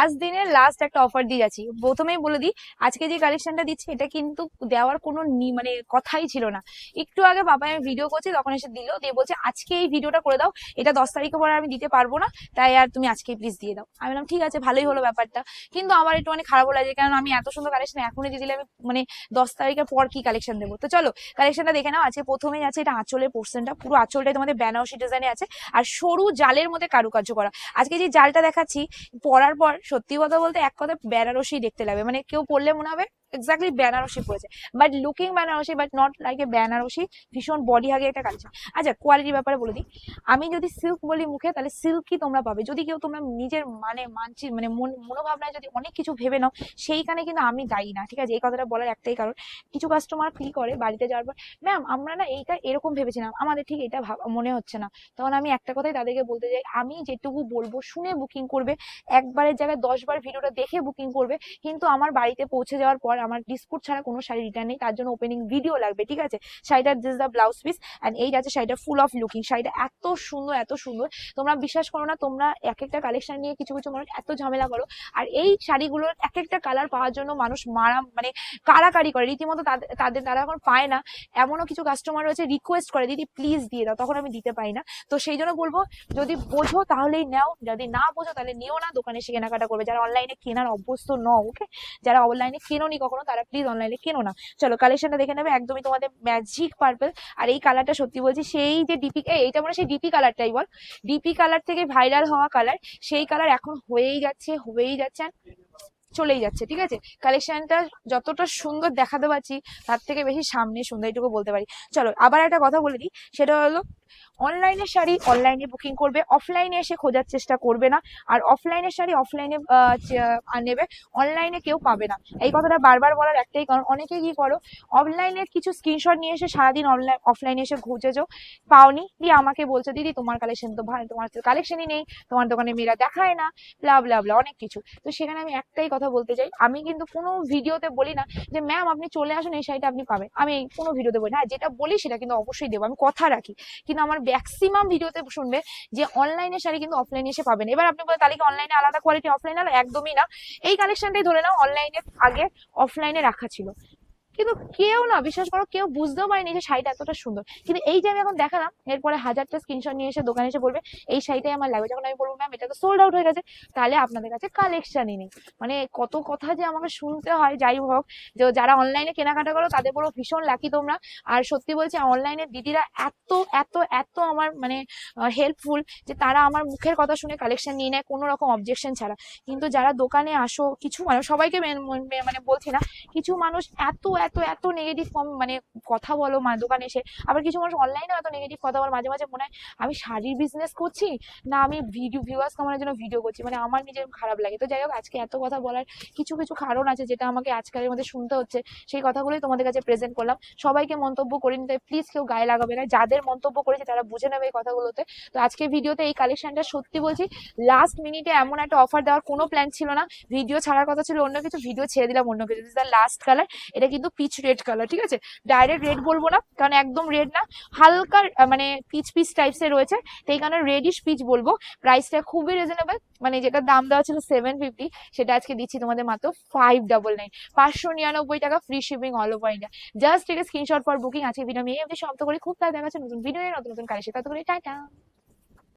Last দিনের last একটা offer দিয়ে যাচ্ছি। প্রথমেই বলে দিই, আজকে যে কালেকশনটা দিচ্ছি, এটা কিন্তু দেওয়ার কোনো মানে কথাই ছিল না। একটু আগে বাবা আমি ভিডিও করছি, তখন এসে দিল, দিয়ে বলছে, আজকে এই ভিডিওটা করে দাও, এটা দশ তারিখে পরে আমি দিতে পারব না, তাই আর তুমি আজকে প্লিজ দিয়ে দাও। আমি বললাম, ঠিক আছে, ভালোই হলো ব্যাপারটা। কিন্তু আমার একটু অনেক খারাপও লাগে কারণ আমি এত সুন্দর কালেকশন এখনই দিয়ে দিলে আমি মানে দশ তারিখের পর কি কালেকশন দেবো? তো চলো কালেকশনটা দেখে নাও, আজকে প্রথমেই আছে এটা আঁচলের পোর্শনটা পুরো আঁচলটাই তোমাদের বেনারসি ডিজাইনে আছে। আর সরু জালের মধ্যে কারুকার্য করা। আজকে যে জালটা দেখাচ্ছি, পরার পর সত্যি কথা বলতে এক কথা বেনারসি দেখতে লাগবে। মানে কেউ পড়লে মনে হবে এক্স্যাক্টলি বেনারসি পড়েছে but looking Benarasi but not like a Benarasi ভীষণ বডি হাগে একটা কালচার আচ্ছা কোয়ালিটির ব্যাপারে বলে দিই। আমি যদি সিল্ক বলি মুখে, তাহলে সিল্কই তোমরা পাবে। যদি কেউ তোমরা নিজের মানে মানছি মানে মন মনোভাবনায় যদি অনেক কিছু ভেবে নাও, সেইখানে কিন্তু আমি দায়ী না, ঠিক আছে? এই কথাটা বলার একটাই কারণ। কিছু কাস্টমার ফিল করে বাড়িতে যাওয়ার পর ম্যাম আমরা না এইটা এরকম ভেবেছিলাম। আমাদের ঠিক এটা মনে হচ্ছে না। তখন আমি একটা কথাই তাদেরকে বলতে চাই আমি যেটুকু বলব শুনে বুকিং করবে। একবারের জায়গায় দশবার ভিডিওটা দেখে বুকিং করবে। কিন্তু আমার বাড়িতে পৌঁছে যাওয়ার পর আমার ডিসপুট ছাড়া কোনো শাড়ি রিটার্ন নেই, তার জন্য ওপেনিং ভিডিও লাগবে, ঠিক আছে? শাড়িটার this the blouse piece and এই আছে শাড়িটা ফুল অফ লুকিং শাড়িটা এত সুন্দর এত সুন্দর। তোমরা বিশ্বাস করো না, তোমরা এক একটা কালেকশন নিয়ে কিছু কিছু মানুষ এত ঝামেলা করো। আর এই শাড়িগুলোর এক একটা কালার পাওয়ার জন্য মানুষ মারা মানে কারাকারি করে। রীতিমতো তাদের, তারা এখন পায় না। এমনও কিছু কাস্টমার রয়েছে রিকোয়েস্ট করে, দিদি প্লিজ দিয়ে দাও। তখন আমি দিতে পারি না। তো সেই জন্য বলব, যদি বোঝো তাহলেই নাও, যদি না বোঝো তাহলে নিও না। দোকানে এসে কেনাকাটা করবে। যারা অনলাইনে কেনার অভ্যস্ত নও ওকে যারা অনলাইনে কেনোনি কখনো তারা প্লিজ অনলাইনে কেনো না। চলো কালেকশনটা দেখে নেবে, একদমই তোমাদের ম্যাজিক পার্পল আর এই কালারটা সত্যি বলছি, সেই যে ডিপি এইটা মানে সেই ডিপি কালারটাই বল। ডিপি কালার থেকে ভাইরাল হওয়া কালার সেই কালার এখন হয়েই যাচ্ছে হয়েই যাচ্ছে আর চলেই যাচ্ছে, ঠিক আছে? কালেকশনটা যতটা সুন্দর দেখাতে পারছি, তার থেকে বেশি সামনে সুন্দর, এইটুকু বলতে পারি। চলো, আবার একটা কথা বলে দিই, সেটা হলো অনলাইনে শাড়ি অনলাইনে বুকিং করবে। অফলাইনে এসে খোঁজার চেষ্টা করবে না। আর অফলাইনে শাড়ি অফলাইনে নেবে। অনলাইনে কেউ পাবে না। এই কথাটা বারবার বলার একটাই কারণ। অনেকে কি করো অনলাইনের কিছু স্ক্রিনশট নিয়ে এসে সারাদিন অনলাইন অফলাইনে এসে খুঁজেছো পাওনি? দিয়ে আমাকে বলছে, দিদি, তোমার কালেকশন তো ভালো, তোমার কালেকশনই নেই। তোমার দোকানে মেয়েরা দেখায় না। ব্লা ব্লা ব্লা অনেক কিছু। তো সেখানে আমি একটাই কথা বলতে চাই। আমি কিন্তু কোনো ভিডিওতে বলি না যে ম্যাম আপনি চলে আসুন, এই শাড়িটা আপনি পাবেন। আমি কোনো ভিডিওতে বলি না। যেটা বলি, সেটা কিন্তু অবশ্যই দেবো। আমি কথা রাখি। কিন্তু আমার ম্যাক্সিমাম ভিডিওতে শুনবে যে অনলাইনে শাড়ি কিন্তু অফলাইনে এসে পাবেন। এবার আপনি বলে তাহলে অনলাইনে আলাদা কোয়ালিটি অফলাইন আলাদা একদমই না। এই কালেকশনটাই ধরে নাও অনলাইনে আগে অফলাইনে রাখা ছিল। কিন্তু কেউ না, বিশ্বাস করো, কেউ বুঝতেও পারেনি যে শাড়িটা এতটা সুন্দর। কিন্তু এই যে আমি এখন দেখালাম, এরপরে হাজারটা স্ক্রিনশট নিয়ে এসে দোকানে এসে বলবে, এই শাড়িটাই আমার লাগবে। যখন আমি বলব ম্যাম এটা তো সোল্ড আউট হয়ে গেছে। তাহলে আপনাদের কাছে কালেকশনই নেই। মানে কত কথা যে আমাকে শুনতে হয়, যাই হোক, যে যারা অনলাইনে কেনাকাটা করো, তাদের বড় ভীষণ লাকি তোমরা। আর সত্যি বলছি অনলাইনে দিদিরা এত এত এত আমার মানে হেল্পফুল যে তারা আমার মুখের কথা শুনে কালেকশন নিয়ে নেয়, কোনো রকম অবজেকশন ছাড়া। কিন্তু যারা দোকানে আসো, কিছু মানুষ, সবাইকে মানে বলছি না, কিছু মানুষ এত এত এত নেগেটিভ মানে কথা বলো মা দোকানে এসে আবার কিছু মানুষ অনলাইনে এত নেগেটিভ কথা বলো, মাঝে মাঝে মনে হয় আমি শাড়ির বিজনেস করছি না আমি ভিডিও ভিউয়ার্স কামানোর জন্য ভিডিও করছি মানে আমার নিজের খারাপ লাগে। তো যাই হোক, আজকে এত কথা বলার কিছু কিছু কারণ আছে যেটা আমাকে আজকালের মধ্যে শুনতে হচ্ছে, সেই কথাগুলোই তোমাদের কাছে প্রেজেন্ট করলাম। সবাইকে মন্তব্য করে নিতে প্লিজ কেউ গায়ে লাগাবে না, যাদের মন্তব্য করেছে তারা বুঝে নেবে এই কথাগুলোতে। তো আজকে ভিডিওতে এই কালেকশনটা সত্যি বলছি লাস্ট মিনিটে এমন একটা অফার দেওয়ার কোনো প্ল্যান ছিল না ভিডিও ছাড়ার কথা ছিল, অন্য কিছু ভিডিও ছেড়ে দিলাম অন্য কিছু দিস লাস্ট কালার এটা কিন্তু পিচ রেড কালার ঠিক আছে? ডাইরেক্ট রেড বলব না, কারণ একদম রেড না। হালকা মানে পিচ পিচ টাইপস এর রয়েছে তো এই কারণে রেডিশ পিচ বলব। প্রাইসটা খুবই রিজনেবল মানে যেটা দাম দেওয়া ছিল সেভেন ফিফটি সেটা আজকে দিচ্ছি তোমাদের মাত্র ফাইভ ডাবল নাইন পাঁচশো নিরানব্বই টাকা free shipping all over India just এটা স্ক্রিনশট ফর বুকিং আছে ভিডিও আমি এই করি। খুব তাড়াতাড়ি দেখা নতুন ভিডিও নতুন নতুন কালেকশন। ততক্ষণ টাটা।